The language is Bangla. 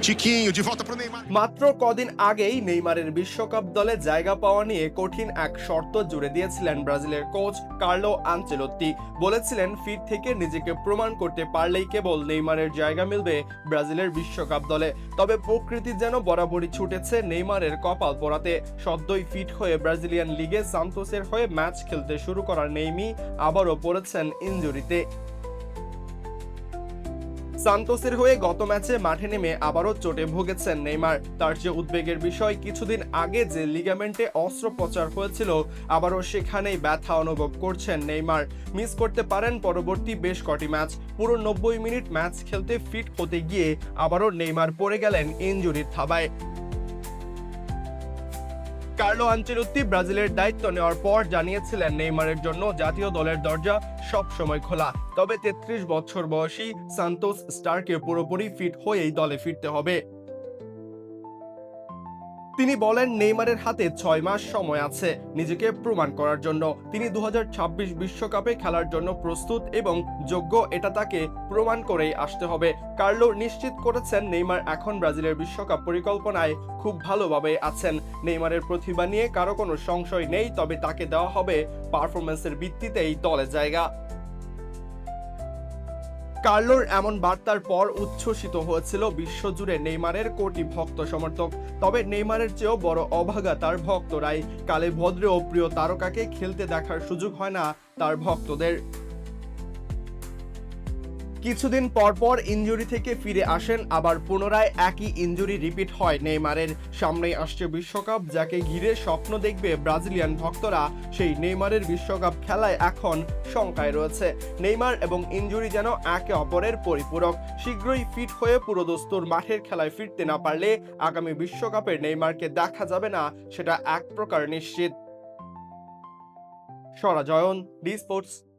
Tiquinho, de volta pro Neymar. মাত্র কদিন আগেই নেইমারের বিশ্বকাপ দলে জায়গা পাওয়া নিয়ে কঠিন এক শর্ত জুড়ে দিয়েছিলেন ব্রাজিলের কোচ কার্লো আনচেলত্তি। বলেছিলেন ফিট থেকে নিজেকে প্রমাণ করতে পারলেই কেবল নেইমারের জায়গা মিলবে ব্রাজিলের বিশ্বকাপ দলে। তবে প্রকৃতি যেন বরাবরই ছুটেছে নেইমারের কপাল পোড়াতে। সদ্যই ফিট হয়ে ব্রাজিলিয়ান লিগে সান্তোসের হয়ে ম্যাচ খেলতে শুরু করার নেইমি আবারও পড়েছেন ইনজুরিতে। সান্তোসের হয়ে গত ম্যাচে মাঠে নেমে আবারও চোটে ভুগেছেন নেইমার। তার যে উদ্বেগের বিষয়, কিছুদিন আগে যে লিগামেন্টে অস্ত্রোপচার হয়েছিল, আবারও সেখানেই ব্যথা অনুভব করছেন নেইমার। মিস করতে পারেন পরবর্তী বেশ কটি ম্যাচ। পুরো নব্বই মিনিট ম্যাচ খেলতে ফিট হতে গিয়ে আবারও নেইমার পড়ে গেলেন ইঞ্জুরির থাবায়। কার্লো আনচেলুত্তি ব্রাজিলের দায়িত্ব নেওয়ার পর জানিয়েছিলেন নেইমারের জন্য জাতীয় দলের দরজা সব সময় খোলা। তবে তেত্রিশ বছর বয়সী সান্তোস স্টারকে পুরোপুরি ফিট হয়েই দলে ফিরতে হবে। তিনি বলেন, নেইমারের হাতে ছয় মাস সময় আছে নিজেকে প্রমাণ করার জন্য। তিনি দু বিশ্বকাপে খেলার জন্য প্রস্তুত এবং যোগ্য, এটা তাকে প্রমাণ করেই আসতে হবে। কার্লো নিশ্চিত করেছেন, নেইমার এখন ব্রাজিলের বিশ্বকাপ পরিকল্পনায় খুব ভালোভাবে আছেন। নেইমারের প্রতিভা নিয়ে কারও কোনো সংশয় নেই, তবে তাকে দেওয়া হবে পারফরমেন্সের ভিত্তিতেই দলে জায়গা। কার্লোর এমন বার্তার পর উচ্ছ্বসিত হয়েছিল বিশ্বজুড়ে নেইমারের কোটি ভক্ত সমর্থক। তবে নেইমারের চেয়েও বড় অভাগা তার ভক্তরাই। কালে ভদ্রে ও প্রিয় তারকাকে খেলতে দেখার সুযোগ হয় না তার ভক্তদের। কিছুদিন পর পর ইনজুরি থেকে ফিরে আসেন, আবার পুনরায় একই ইনজুরি রিপিট হয়। নেইমারের সামনেই আসছে বিশ্বকাপ, যাকে ঘিরে স্বপ্ন দেখবে ব্রাজিলিয়ান ভক্তরা। সেই নেইমারের বিশ্বকাপ খেলায় এখন শঙ্কায় রয়েছে। নেইমার এবং ইনজুরি যেন একে অপরের পরিপূরক। শীঘ্রই ফিট হয়ে পুরোদস্তুর মাঠের খেলায় ফিরতে না পারলে আগামী বিশ্বকাপের নেইমারকে দেখা যাবে না, সেটা এক প্রকার নিশ্চিত। সরা জয়ন ডি স্পোর্টস।